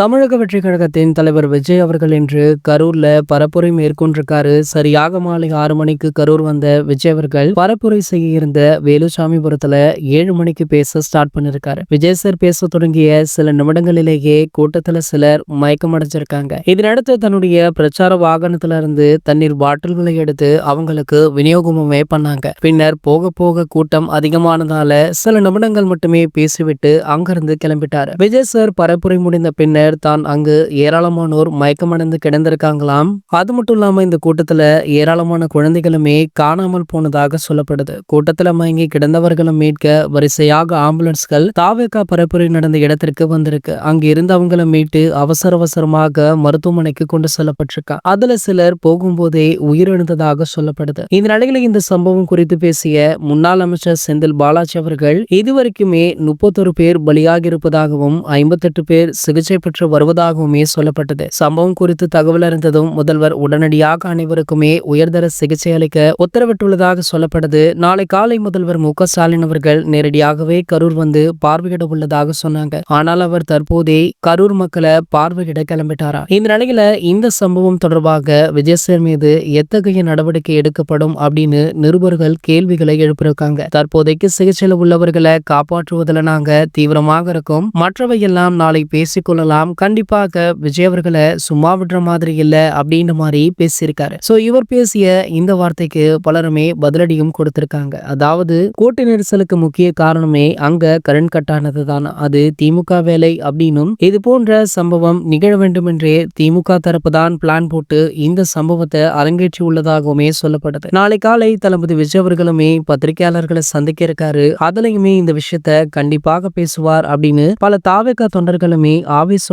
தமிழக வெற்றி கழகத்தின் தலைவர் விஜய் அவர்கள் இன்று கரூர்ல பரப்புரை மேற்கொண்டிருக்காரு. சரியாக மாலை ஆறு மணிக்கு கரூர் வந்த விஜய் அவர்கள் பரப்புரை செய்ய இருந்த வேலுசாமிபுரத்துல ஏழு மணிக்கு பேச ஸ்டார்ட் பண்ணிருக்காரு. விஜய் சார் பேச தொடங்கிய சில நிமிடங்களிலேயே கூட்டத்துல சிலர் மயக்கமடைஞ்சிருக்காங்க இதனடுத்து தன்னுடைய பிரச்சார வாகனத்துல இருந்து தண்ணீர் பாட்டில்களை எடுத்து அவங்களுக்கு விநியோகமுமே பண்ணாங்க. பின்னர் போக போக கூட்டம் அதிகமானதால சில நிமிடங்கள் மட்டுமே பேசிவிட்டு அங்கிருந்து கிளம்பிட்டாரு. விஜய் சார் பரப்புரை முடிந்த பின்னர் தான் அங்கு ஏராளமானோர் மயக்கமடைந்து கிடந்திருக்காங்களாம். அது மட்டும் இல்லாம இந்த கூட்டத்துல ஏராளமான குழந்தைகளுமே காணாமல் போனதாக சொல்லப்படுது. கூட்டத்துல மயங்கி கிடந்தவர்களை மீட்க வரிசையாக ஆம்புலன்ஸ்கள் தாவேக்கா பரப்புரை நடந்த இடத்திற்கு வந்திருக்கு. அங்கு இருந்தவங்களை மீட்டு அவசர அவசரமாக மருத்துவமனைக்கு கொண்டு செல்லப்பட்டிருக்கா. அதுல சிலர் போகும்போதே உயிரிழந்ததாக சொல்லப்படுது. இந்த நிலையில இந்த சம்பவம் குறித்து பேசிய முன்னாள் அமைச்சர் செந்தில் பாலாஜி அவர்கள் இதுவரைக்குமே முப்பத்தொரு பேர் பலியாகி இருப்பதாகவும் ஐம்பத்தெட்டு பேர் சிகிச்சை பெற்று வருவதாகவுமே சொல்லப்பட்டது. சம்பவம் குறித்து தகவல் அறிந்ததும் முதல்வர் உடனடியாக அனைவருக்குமே உயர்தர சிகிச்சை அளிக்க உத்தரவிட்டுள்ளதாக சொல்லப்படுது நாளை காலை முதல்வர் மு. ஸ்டாலின் அவர்கள் நேரடியாகவே கரூர் வந்து பார்வையிட உள்ளதாக சொன்னாங்க. ஆனால் அவர் தற்போதே கரூர் மக்களை பார்வையிட கிளம்பிட்டாரா? இந்த நிலையில இந்த சம்பவம் தொடர்பாக விஜயசேர் மீது எத்தகைய நடவடிக்கை எடுக்கப்படும் அப்படின்னு நிருபர்கள் கேள்விகளை எழுப்பியிருக்காங்க. தற்போதைக்கு சிகிச்சையில் உள்ளவர்களை காப்பாற்றுவதில் நாங்க தீவிரமாக இருக்கோம். மற்றவையெல்லாம் நாளை பேசிக்கொள்ளலாம் கண்டிப்பாக விஜய் அவர்களை சும்மா விடுற மாதிரி இல்லை அப்படின்ற மாதிரி பேசியிருக்காரு. ஸோ இவர் பேசிய இந்த வார்த்தைக்கு பலருமே பதிலடியும் கொடுத்திருக்காங்க. அதாவது கூட்ட நெரிசலுக்கு முக்கிய காரணமே அங்க கரண்ட் கட்டானது தான். அது திமுக வேலை அப்படின்னும் இது போன்ற சம்பவம் நிகழ வேண்டும் என்றே திமுக தரப்பு தான் பிளான் போட்டு இந்த சம்பவத்தை அரங்கேற்றி உள்ளதாகவுமே சொல்லப்படுது. நாளை காலை தளபதி விஜய் அவர்களுமே பத்திரிகையாளர்களை சந்திக்க இருக்காரு. அதுலயுமே இந்த விஷயத்த கண்டிப்பாக பேசுவார் அப்படின்னு பல தாவேக்கா தொண்டர்களுமே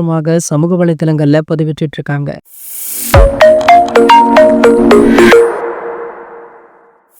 ஆவேசமாக சமூக வலைதளங்களில் பதிவிட்டு இருக்காங்க.